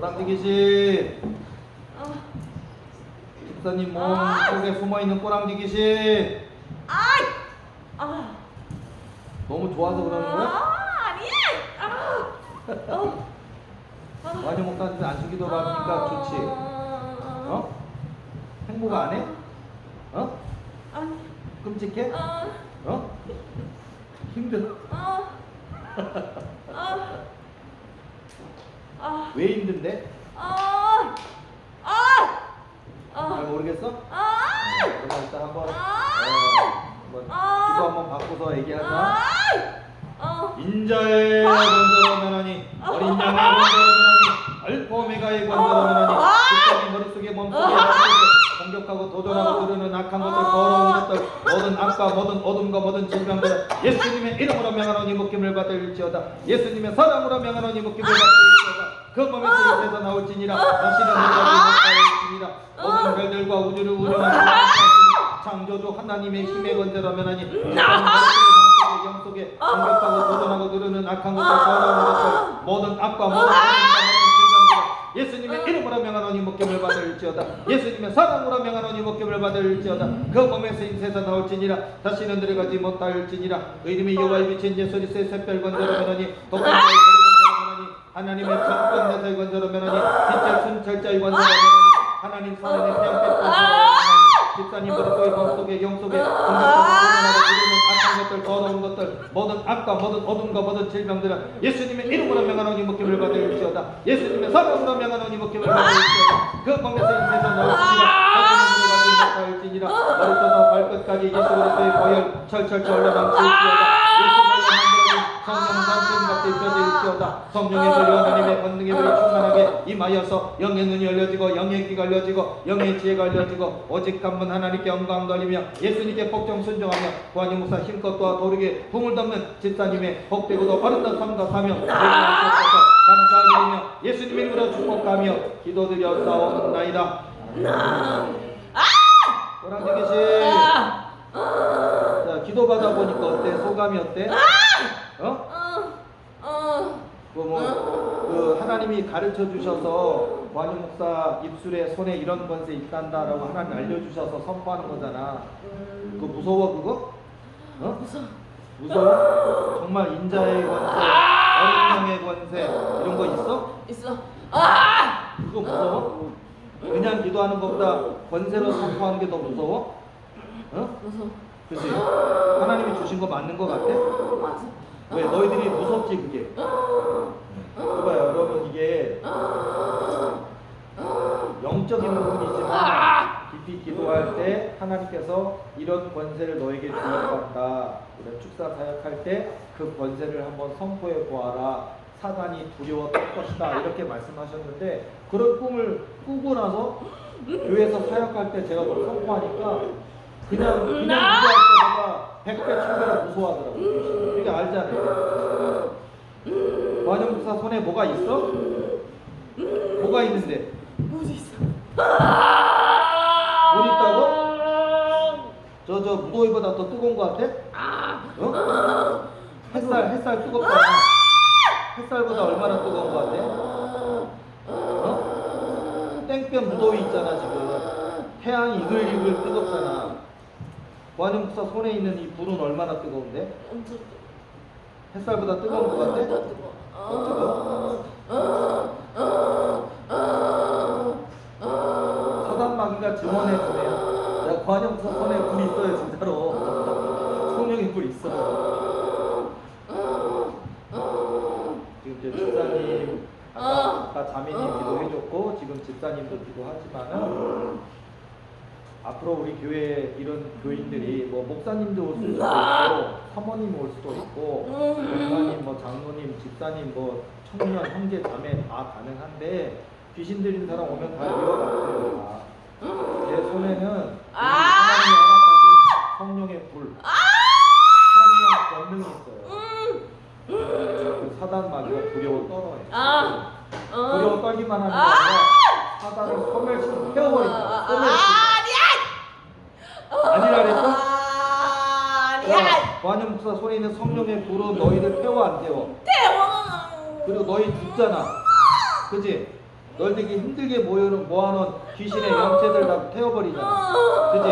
꼬랑지 귀신 어. 집사님 몸 아! 속에 숨어있는 꼬랑지 귀신 아이! 아. 너무 좋아서 그러는 거야? 아, 아니야. 아. 어. 아. 완전 목사한테 안수기도로 하니까 좋지 어? 행복 안 해? 어? 아니. 끔찍해? 아. 어? 힘들어? 아. 아. 아. 왜 힘든데? 아. 아. 잘 아. 모르겠어? 아. 그러면 일단 한번 어, 아. 한번 아. 기도 한번 바꿔서 얘기하자 아. 어. 인자의 권세로 면하니 어린 양의 권세로 면하니 알파 오메가의 권세로 면하니 아! 집사님 머릿속에 몸속에 공격하고 도전하고 그러는 악한 것들 더러운 것들 모든 악과 모든 어둠과 모든 질병들 예수님의 이름으로 명하노니 묶임을 받을지어다 예수님의 사랑으로 명하노니 묶임을 받을지어다 그 몸에서 입에서 나올지니라. 다시는 내가 못하올지니라. 모든 별들과 우주를 운영하는 창조주 하나님의 힘의 권세로면하니 집사님 머릿속에 영속에 공격하고 도전하고 누르는 악한 것들 더러운 것들 모든 악과 모든 예수님의 이름으로 명하노니 목임을 받을지어다. 예수님의 사랑으로 명하노니 목임을 받을지어다. 그 몸에서 인세서 나올지니라. 다시는 들어가지 못할지니라. 의림이 여호와의 비친 예수리스의 샛별 건조로 면하니 독한 하나님의 정권 내사의 건조로 면하니 빛의 순철자의 건조로 면하니 하나님 사랑의 태양빛 건조로 면하니 집사님 머릿속에 마음속에 영속에 악한 것들 더러운 것들 모든 악과 모든 어둠과 모든 질병들은 예수님의 이름으로 명하노니 묶임을 받을지어다. 예수님의 사랑으로 명하노니 묶임을 받을지어다. 그 다시는 들어가지 못할지니라. 머리부터 발끝까지 예수 그리스도의 보혈 철철철 흘러넘칠지어다 예수 성령 단순같이 입혀 질지어다. 성령의 불이 하나님의 권능의 불이 충만하게 임하여서 영의 눈이 열려지고 영의 귀가 열려지고 영의 지혜가 열려지고 오직 한분 하나님께 영광 돌리며 예수님께 복종 순종하며 구한이 목사 힘껏 도와 도르게 붕을 덮는 집사님의 복되고도 바른다 삶과 사명 하셔서 감사드리며 예수님 이름으로 축복하며 기도드렸사옵나이다. 호랑지 계신 자 기도 받아 보니까 어때? 소감이 어때? 어? 그뭐그 하나님이 가르쳐 주셔서 관유 목사 입술에 손에 이런 권세 있단다라고 하나님 알려주셔서 선포하는 거잖아. 그거 무서워 그거? 어? 무서워. 무서워? 정말 인자의 권세, 어린 양의 권세 이런 거 있어? 있어. 아! 그거 무서워? 그냥 기도하는 것보다 권세로 선포하는 게 더 무서워? 어? 무서워. 그치? 하나님이 주신 거 맞는 거 같아? 맞아. 왜 너희들이 무섭지 그게? 봐봐요 여러분 이게 영적인 부분이지만 깊이 기도할 때 하나님께서 이런 권세를 너에게 같다. 그래 축사 사역할 때 그 권세를 한번 선포해 보아라. 사단이 두려워 떨 것이다. 이렇게 말씀하셨는데 그런 꿈을 꾸고 나서 교회에서 사역할 때 제가 그걸 선포하니까 그냥 그냥 기도할 때보다 백배 천배로 무서워하더라고요 이게 알잖아요 완영 목사 손에 뭐가 있어? 뭐가 있는데? 어디 있어? 돈 있다고? 저 저 무더위보다 더 뜨거운 거 같아? 어? 햇살 햇살 뜨겁잖아. 햇살보다 얼마나 뜨거운 거 같아? 어? 땡볕 무더위 있잖아 지금. 태양이 이글이글 뜨겁잖아. 완영 목사 손에 있는 이 불은 얼마나 뜨거운데? 엄청 햇살보다 뜨거운 거 같아? 뜨거워. 어, 사단 마귀가 증언해 주네요. 야, 관영 목사 손에 불이 있어요 진짜로. 성령의 불 있어. 지금 이제 집사님 아까, 아까 자매님 기도해줬고 지금 집사님도 기도하지만은 앞으로 우리 교회 이런 교인들이 뭐 목사님도 올 수도 있고 사모님 올 수도 있고 목사님 뭐 장로님 집사님 뭐 청년 형제 자매 다 가능한데 귀신 들린 사람 오면 다 이어갔어요 다. 제 손에는 아! 하나님이 허락하신 성령의 불 성령 권능이 있어요 그 사단 마귀가 두려워 떨어요 아. 어. 두려워 떨기만 하는 게 아! 아니라 사단을 소멸시키고 태워버린다 소멸시키고 아니라 그랬어? 손에 있는 성령의 불은 너희를 태워 안 태워? 대왕. 그리고 너희 죽잖아. 그지? 널 되게 힘들게 모여놓은 모아놓은 귀신의 영체들 다 태워버리잖아. 그지?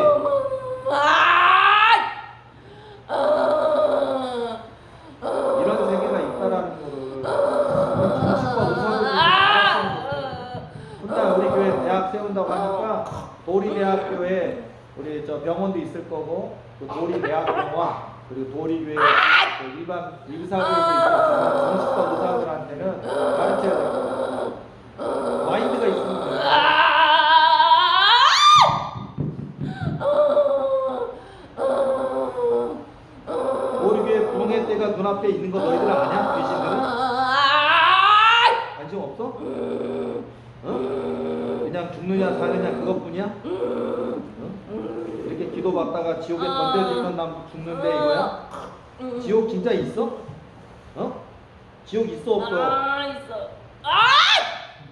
이런 세계가 있다라는 거를 의사들도 알았었는데 혼자 우리 교회 대학 세운다고 하니까 도리대학교에 우리 저 병원도 있을 거고 또 도리대학병원 그리고 도리교회 그 일반 의사들도 있겠지만 정신과 의사들한테는 가르쳐야 될 거예요. 마인드가 있으면 돼요. 부흥회 때가 눈앞에 있는 거 너희들 아냐? 귀신들은? 관심 없어? 어? 그냥 죽느냐 사느냐 그것뿐이야? 어? 이렇게 기도받다가 지옥에 던져지면 난 죽는데 이거야? 지옥 진짜 있어? 어? 지옥 있어 없어?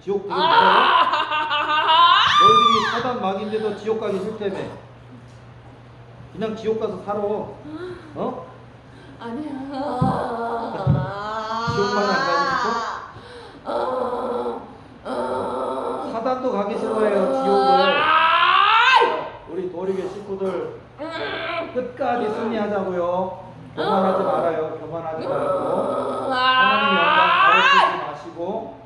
지옥 되게 무서워? 너희들이 사단 막인데도 지옥 가기 싫다며 그냥 지옥 가서 살아 어? 아니야. 지옥만 안 가고 사단도 가기 싫어해요 지옥을 도리교 식구들 끝까지 승리하자고요. 교만하지 말아요. 교만하지 말고 하나님 영광 가르치지 마시고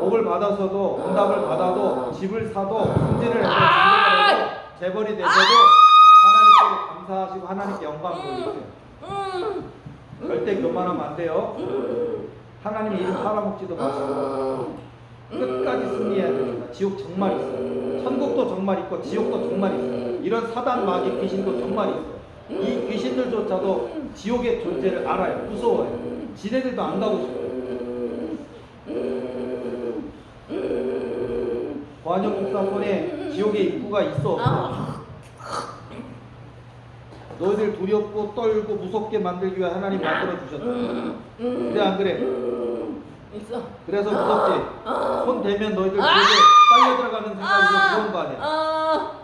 복을 받아서도 응답을 받아도 집을 사도 승진을 해도 진급을 해도 재벌이 되셔도 하나님께 감사하시고 하나님께 영광 돌리세요. 절대 교만하면 안 돼요. 하나님의 이름 팔아먹지도 마시고 끝까지 승리해야 됩니다. 지옥 정말 있어요. 천국도 정말 있고 지옥도 정말 있어요 이런 사단 마귀 귀신도 정말 있어요 이 귀신들조차도 지옥의 존재를 알아요 무서워요 지네들도 안 가고 싶어요 관영 목사촌에 지옥의 입구가 있어 없어? 너희들 두렵고 떨고 무섭게 만들기 위해 하나님 만들어 주셨다. 그래 안 그래? 있어. 그래서 무섭지. 손 대면 너희들 지옥에 빨려 들어가는 생각이 좀 무서운 거 아니야?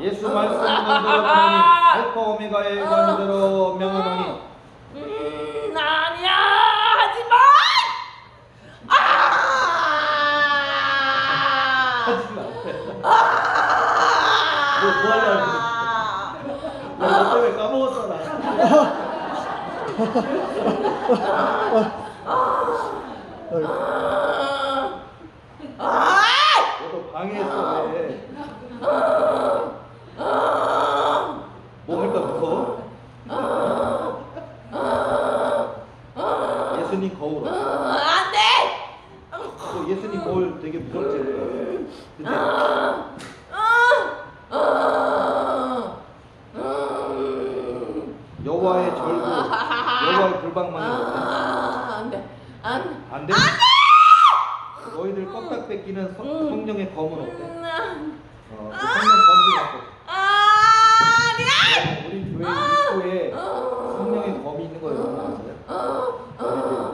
예수 말씀을 들었더니 알파 오메가의 원대로 명하노니 음, 아니야, 하지 마! 아! 하지 마. 뭐, 뭐 하려고 그래? 야, 너 때문에 까먹었어 나. 너도 방해했어 왜? 뭡니까 무서워? 예수님 거울 없어. 안 돼! 또 예수님 거울 되게 무섭지. 근데 여호와의 절구, 여호와의 불방망이 어때? 아, 안 돼. 안 돼. 안 돼? 너희들 껍딱 뺏기는 성, 성령의 검은 어때? 음, 어, 그 성령 검이 갖고 아니야! 우리 교회 입구에 성령의 검이 있는 거 여러분 아세요?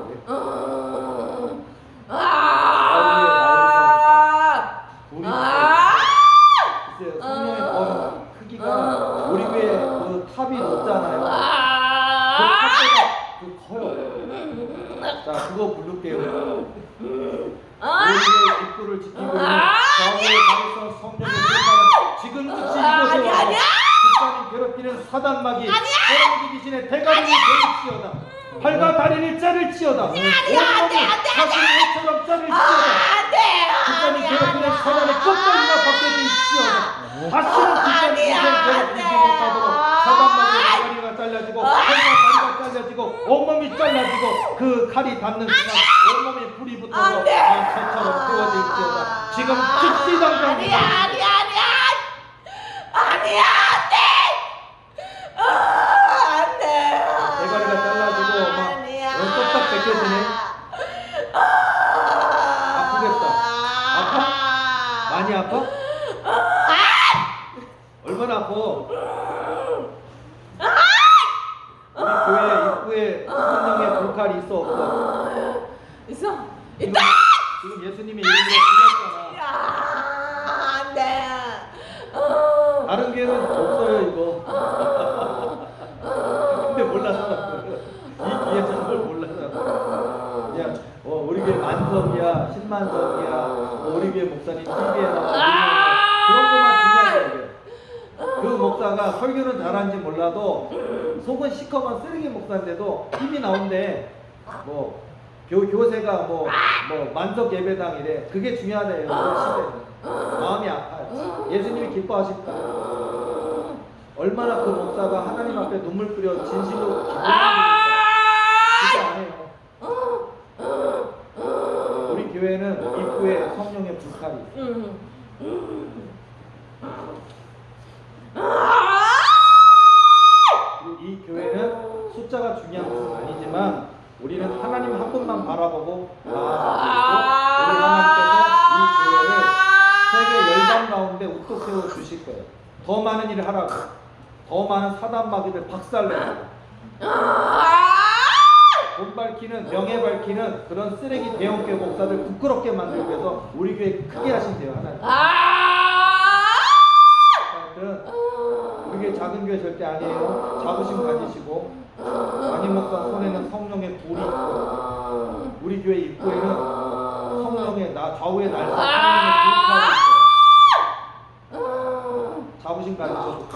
우리 교회 아! 우리 아! 글쎄요 성령의 검 크기가 우리 교회 그 탑이 높잖아요. 그 아! 탑보다 그 커요. 자 그거 부를게요. 아! 우리 입구를 지키고 있는 아! 좌우의 가로서 성령의 불사는 지금 즉시 아, 이곳에 아니야! 국가를 괴롭히는 사단마귀 호랑이 귀신의 대가리를 베일지어다 팔과 다리를 자를 지어다 온몸을 사슬 옷처럼 자를 지어다 안 돼! 국가를 괴롭히는 사단의 끝까지가 벗겨질 지어다 다시는 국가를 아니야, 괴롭히지. 못하도록 사단마귀의 대가리가 잘라지고 팔과 다리가 잘라지고 온몸이 잘라지고 그 칼이 닿는 순간 온몸에 불이 붙어서 안 돼. 방처럼 태워질지어다 지금 즉시 당장 아니야, 아니야, 아니야! 아니야, 안 돼! 아, 안 돼! 대가리가 잘라지고 막 아니야. 원 뚝딱 벗겨지네. 아프겠다. 아파? 많이 아파? 얼마나 아파? 우리 교회 입구에 성령의 불칼이 있어 없어? 있어. 지금, 있다! 지금 예수님의 이름으로 불렀잖아. 야! 교회는 없어요 이거. 근데 몰랐어. 이 기회는 걸 몰랐어. 야, 어, 우리 교회 만석이야, 신만석이야, 어, 우리 교회 목사님 TV에 나와 그런 것만 중요한 거야 이게. 그 목사가 설교는 잘하는지 몰라도 속은 시커먼 쓰레기 목사인데도 힘이 나온대. 뭐 교, 교세가 뭐, 뭐 만석 예배당 이래. 그게 중요하대요. 이런 시대는. 마음이 아파요. 예수님이 기뻐하실까? 얼마나 그 목사가 하나님 앞에 눈물 뿌려 진실로 기도하는가? 그거 안 해요. 우리 교회는 입구에 성령의 불칼이 있어요. 더 많은 일을 하라고, 더 많은 사단 마귀를 박살내고, 돈 밝히는 명예 밝히는 그런 쓰레기 대형교회 목사들 부끄럽게 만들기 위해서 우리 교회 크게 하신대요 하나님. 하여튼 우리 교회 작은 교회 절대 아니에요. 자부심 가지시고 담임 목사 손에는 성령의 불이 있고 우리 교회 입구에는 성령의 나 좌우에 날서 하나님의 불이 있 어요. 자부심 가지셔서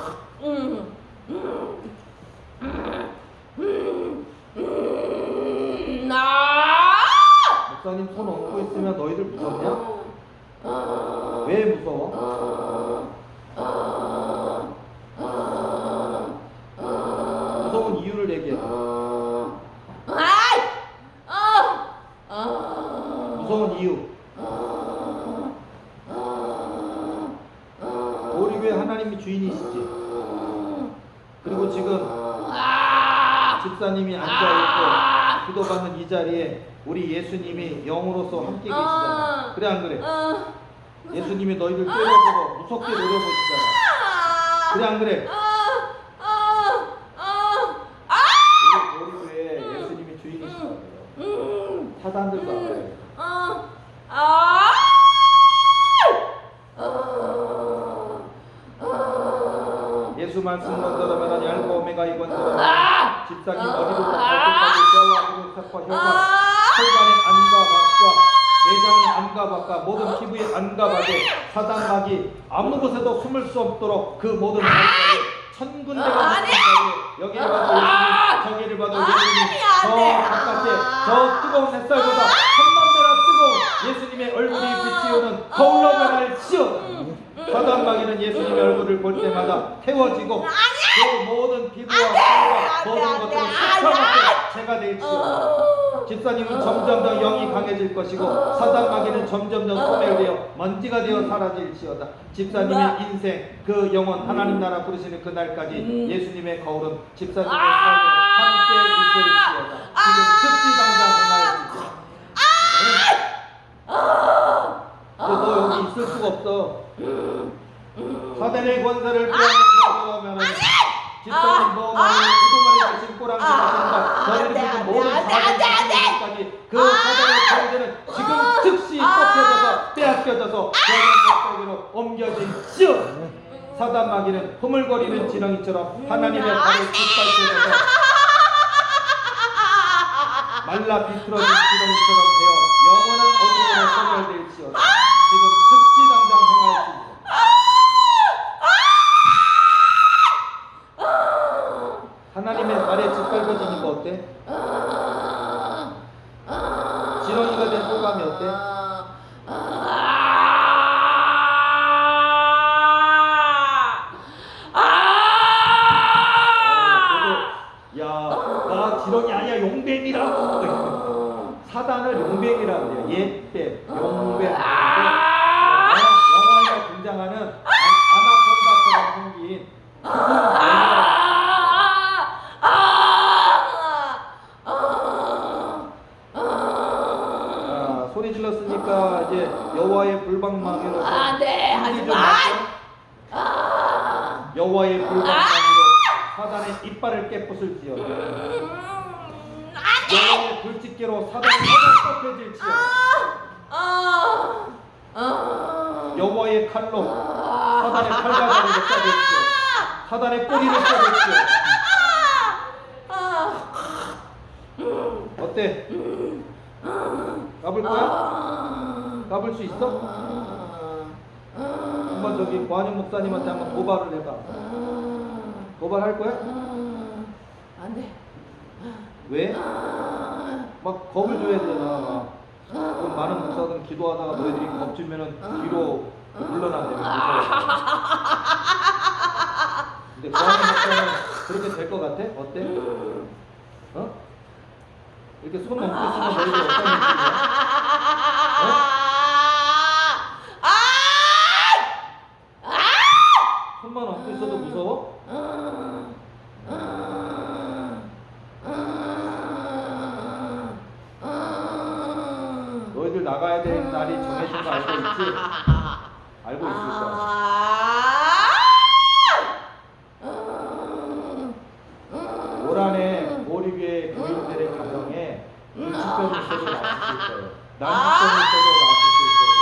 목사님 손 얹고 있으면 너희들 무섭냐? 왜 무서워? 무서운 이유를 얘기해. 무서운 이유. 교회 하나님이 주인이시지. 그리고 지금 집사님이 앉아 있고 기도받는 이 자리에 우리 예수님이 영으로서 함께 계시잖아. 그래 안 그래? 예수님이 너희들 때려보고 무섭게 노려보시잖아. 그래 안 그래? 우리 우리 교회 예수님이 주인이시다고요. 사단들도 알아요. 사단 막이 아무 곳에도 숨을 수 없도록 그 모든 발까지 천 군데가 아니! 넘는 여기를 봐도 예수님 저기를 봐도 예수님 저. 바깥에 저 뜨거운 햇살보다 천만 배나 뜨거운 예수님의 얼굴이 비치우는 거울로 변할 지어다 사단 마귀는 예수님의 얼굴을 볼 때마다 태워지고 그 모든 피부와 살과 모든 돼. 수차먹게 제가 될지어다 집사님은 점점 더 영이 강해질 것이고 사단 마귀는 점점 더 소멸되어 먼지가 되어 사라질지어다. 집사님의 인생 그 영혼 하나님 나라 부르시는 그날까지 예수님의 거울은 집사님의 삶에 함께 있을지어다. 지금 즉시 당장 행하였습니 다너 여기 있을 수가 없어. 권세를 빼앗는 너 우두머리 너희를 모든 그 권세는 지금 즉시 꺾여져서 빼앗겨져서 목적으로 사단 마귀는 흐물거리는 지렁이처럼 하나님의 발을 짓밟혀져서 말라 비틀어진 지렁이처럼 되어 영원한 어둠으로 소멸될지어다 지금 즉시 당장 행할지어다. 하나님의 발에 짓밟혀지는 거 어때? 지렁이가 된 소감이 어때? 어, 야, 나 지렁이 아니야. 용뱀이라고 사단을 용뱀이라고 해요. 옛뱀, 용뱀 영화- 영화에 등장하는 아- 아나콘다처럼 생긴 큰 뱀이라고 아, 소리 질렀으니까 이제 여호와의 불방망이로 안 돼, 힘이 하지 좀 마. 났어? 여호와의 불방망이로 사단의 이빨을 깨부술지어다 불집게로 사단의 혀가 꺾여질지어다 여호와의 칼로 사단의 칼과자리를 짜질지어다 사단의 뿌리를 아, 어때? 까불 거야? 까불 수 있어? 한번 저기 관영 목사님한테 한번 고발을 해봐 고발할 거야? 안 돼. 왜? 막 겁을 줘야 되잖아. 막. 많은 목사들은 기도하다가 너희들이 겁주면은 뒤로 물러나대요. 근데 고하는 목사는 그렇게 될 것 같아? 어때? 어? 이렇게 손 얹고 있으면 너희들 어떤 느낌이야? 손만 얹고 있어도 무서워? 너희들 나가야 되는 날이 정해진 거 알고 있지? 알고 있을 거야. 올 한해 모리교회 교인들의 가정에 불치병이 있어도 나았을 거예요. 난치병이 있어도 나았을 거예요.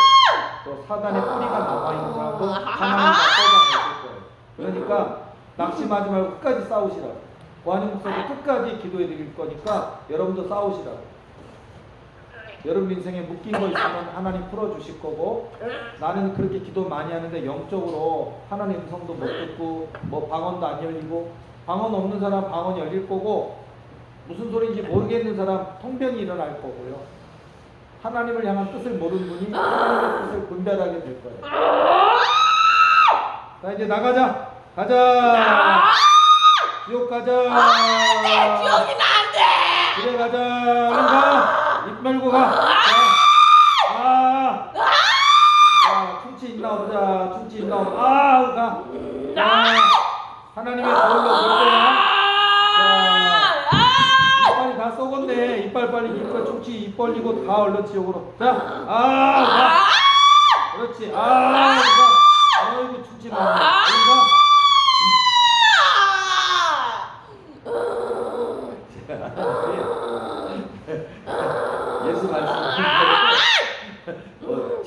또 사단의 뿌리가 남아있는 사람도 하나님 뽑아내실 거예요. 그러니까 낙심하지 말고 끝까지 싸우시라고. 고하는 목사도 끝까지 기도해 드릴 거니까 여러분도 싸우시라고. 여러분 인생에 묶인 거 있으면 하나님 풀어주실 거고 나는 그렇게 기도 많이 하는데 영적으로 하나님 음성도 못 듣고 뭐 방언도 안 열리고 방언 없는 사람 방언이 열릴 거고 무슨 소리인지 모르겠는 사람 통변이 일어날 거고요 하나님을 향한 뜻을 모르는 분이 하나님의 뜻을 분별하게 될 거예요 자 이제 나가자 가자 지옥 가자 기억이 나안 돼. 집에 가자. 가. 입 말고 가. 자, 아. 자, 충치 있나 보자. 충치 있나 보자. 아, 가. 자, 하나님의 거울로 볼 거야. 이빨이 다 썩었네. 이빨 빨리 입과 충치 입 벌리고 다 얼른 지옥으로. 자, 아, 가. 그렇지. 아, 가. 아이고 충치 많네. 얼른 가. 예수 말씀 어,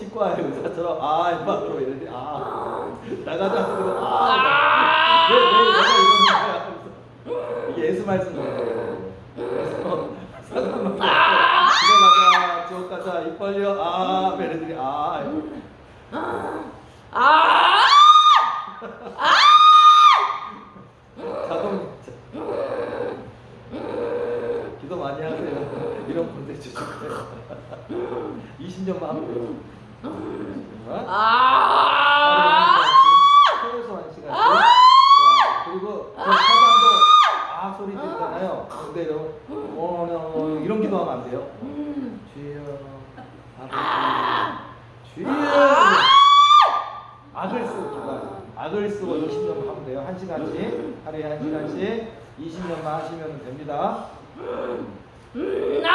의사처럼 아 임마 그러고 이러지 아 나가자. 그러고 아왜 왜 내가 이러는 거야 이게 예수 말씀이에요. 그래서 사단만 집에 가자 지옥 가자 입 벌려. 아 베레들이 아 자동 기도 많이 하세요. 이런 콘텐츠 좋아요. 20년만 하면 돼요. 정말? 최소 한 시간. 자, 그리고 그 사단도 아 소리 들리잖아요. 근데 이런 어, 어, 어, 이런 기도 하면 안 돼요. 주여 아버지 주여. 악을 쓰고. 악을 쓰고 20년만 하면 돼요. 한 시간씩? 하루에 한 시간씩? 20년만 하시면 됩니다. 자,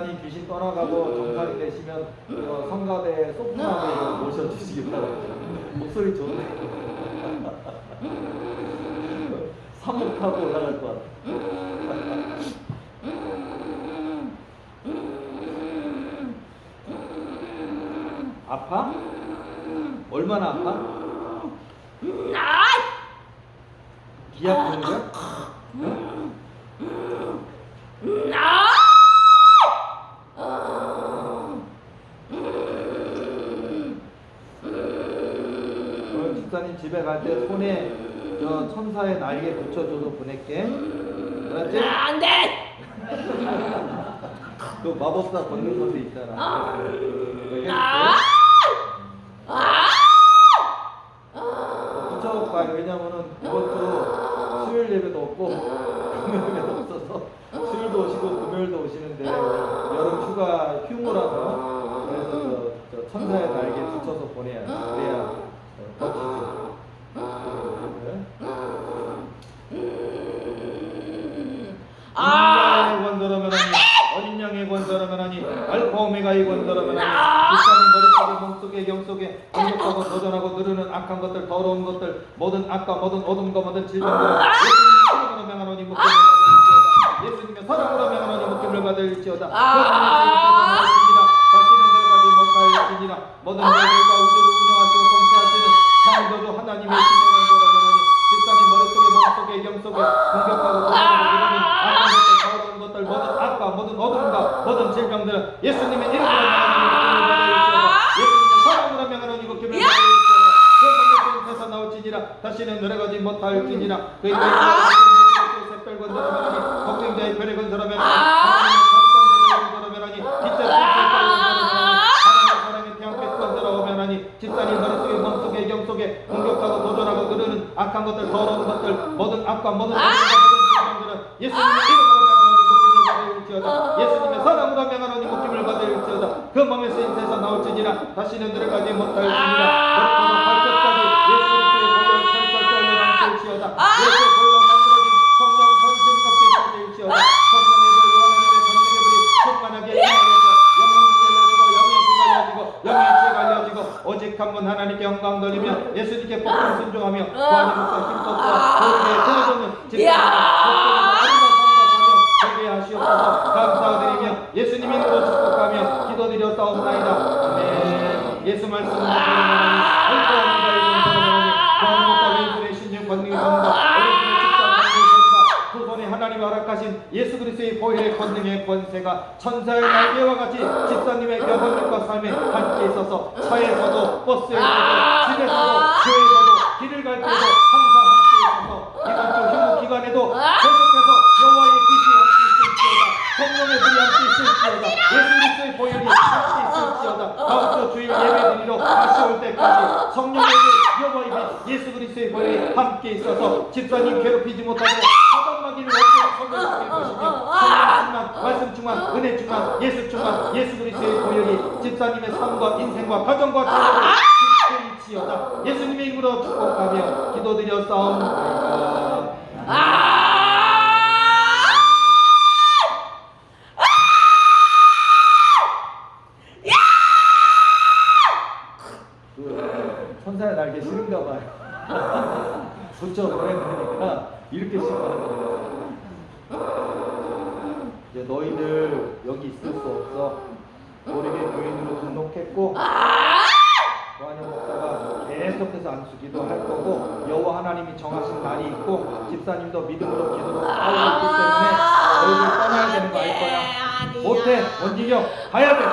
집사님 귀신 떠나가고 정상이 되시면 어, 성가대 소프라노 모셔주시기 바랍니다. 목소리 좋네. 사목하고 올라갈 것 같아. 아파? 얼마나 아파? 기약 부는 거야? 응? 그럼 집에 갈 때 손에 저 천사의 날개 붙여줘서 보낼게. 알았지? 그 마법사 걷는 것도 있잖아. 그거 해줄게. 어, 붙여갖고 가요. 왜냐면은 이것도 수요일 예배도 없고 금요일 예배도 없어서 수요일도 오시고 금요일도 오시는데 여름 휴가 휴무라서 그래서 저, 저 천사의 날개 붙여서 보내야 돼. 그래야 어, 버티죠. 인자의 권더러면 하니 어린 양의 권더러면 하니 알파 오메가의 권더러면 하니 불사는 머릿속에 몸속에 영속에 공격하고 도전하고 누르는 악한 것들 더러운 것들 모든 악과 모든 어둠과 모든 질병들을 예수님의 명하노니 묶임을 받을지어다. 예수님의 사랑으로 명하노니 묶임을 받을지어다. 다시는 들어가지 못하였으니라 모든 죄들과 우주를 운영하는 창조주 하나님의 신뢰를 들어보니 집사님 머릿속에 몸속에 영속에 공격하고 공격하고 이러는 악한 것들 더러운 것들 모든 악과 모든 어둠과 모든 질병들은 예수님의 이름으로 다시는 노래가지 못할 지니라 그의 새별건 들어면하니 걱정자의 별의 건설하면 건설하면하니 집사님 머릿속에 몸속에 영속에 공격하고 도전하고 그러는 악한 것들 더러운 것들 모든 악과 모든 어둠과 모든 질병들은 예수님의 이름으로 명하노니 복김을 받을지어다. 예수님의 사랑으로 명하노니 복김을 받을지어다. 그 몸의 세에서 나올지니라 다시는 들어가지 못할지니라 머리부터 발끝까지 예수 그 영광 돌리며 예수님께 복종 순종하며 구하는 목과 힘썼고 그렇게 들어주는 집사님 복종과 하시옵소서 감사드리며 예수님 이름으로 축복하며 기도드려 싸움나이다 아멘 예수 말씀을 하나님이 허락하신 예수 그리스도의 보혈의 권능의 권세가 천사의 날개와 같이 집사님의 여성님과 삶에 함께 있어서 차에서도 버스에서도 보혈이 함께 있을지어다. 다음 주 주일 예배 드리러 다시 올 때까지 성령의 불 여호와의 빛 예수 그리스도의 보혈이 함께 있어서 집사님 괴롭히지 못하고 사단마귀를 어깨에 설명시킬 것이며 성령 충만 말씀 충만 은혜 충만 예수 충만 예수 그리스도의 보혈이 집사님의 삶과 인생과 가정과 자녀를 지켜있지어다. 예수님의 이름으로 축복하며 기도드려 싸움나이다 봐요. 붙여 보내니까 이렇게 싫어하는 거예요. 이제 너희들 여기 있을 수 없어. 모르게 교인으로 등록했고 고한영 목사가 계속해서 안수기도 할 거고 여호와 하나님이 정하신 날이 있고 집사님도 믿음으로 기도로 싸우고 있기 때문에 너희들 떠나야 되는 거 알 거야. 못해 원진경 가야 돼.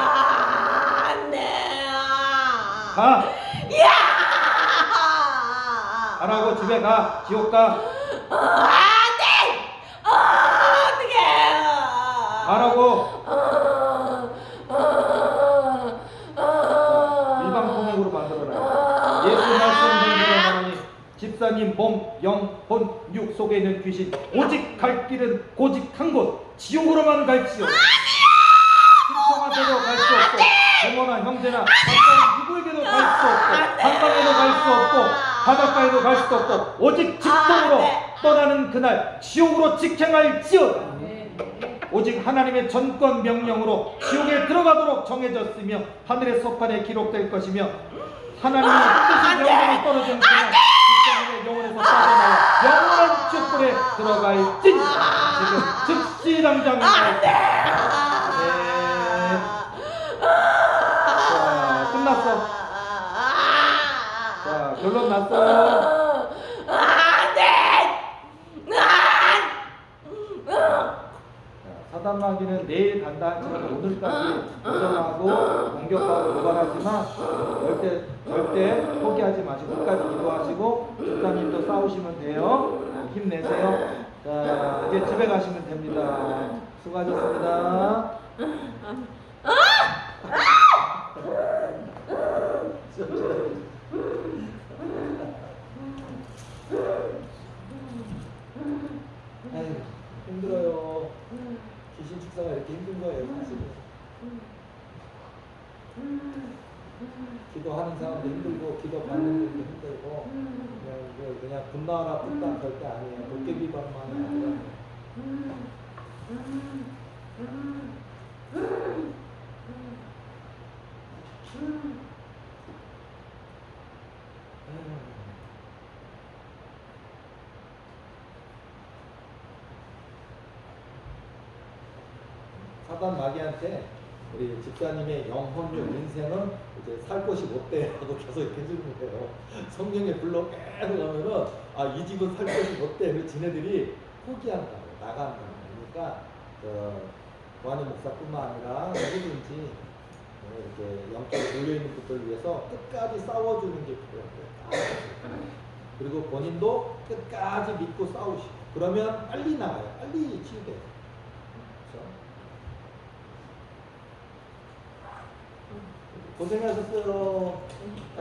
안돼. 가. 야. 가라고 집에 가. 지옥 가. 안돼. 어떻게? 가라고. 어, 일반 통역으로 만들어라. 예수 말씀 들으러 가니 집사님 몸, 영, 혼, 육 속에 있는 귀신 오직 갈 길은 고직 한 곳 지옥으로만 갈지요. 신청하셔도 갈 수 없고 부모나 형제나 가까운 누구에게도 갈 수 없고 한강에도 갈 수 없고 바닷가에도 갈수 없고 오직 직통으로 떠나는 그날 지옥으로 직행할지어. 오직 하나님의 전권 명령으로 지옥에 들어가도록 정해졌으며 하늘의 소판에 기록될 것이며 하나님의 뜻이 명령이 떨어진 그날 직장인의 영혼에서 빠져나와 영원한 축불에 들어갈지 지금 즉시 당장 네. 자 끝났어 자 결론 났어요 자, 사단마귀는 내일 간다 할지라도 오늘까지 도전하고 공격하고 도발하지만 절대 절대 포기하지 마시고 끝까지 기도하시고 집사님도 싸우시면 돼요. 힘내세요. 자 이제 집에 가시면 됩니다. 수고하셨습니다. 아 유 힘들어요. 귀신 축사가 이렇게 힘든 거예요, 사실은. 기도하는 사람도 힘들고, 기도 받는 분도 힘들고, 그냥, 이게 그냥 분노하라 뿐다 절대 아니에요. 도깨비방만이 아니라. 아 사단 마귀한테 우리 집사님의 영혼력 인생은 이제 살 곳이 못 돼라고 계속 이렇게 해주는 거예요. 성경에 불러 계속 하면은 아 이 집은 살 곳이 못 돼. 그래서 지네들이 포기한다고 나간다고. 그러니까 그 보안의 목사뿐만 아니라 누구든지 어, 이렇게 영적으로 몰려 있는 분들을 위해서 끝까지 싸워주는 게 필요해요. 그리고 본인도 끝까지 믿고 싸우시고 그러면 빨리 나가요. 빨리 치유돼요. 그렇죠? 고생하셨어요.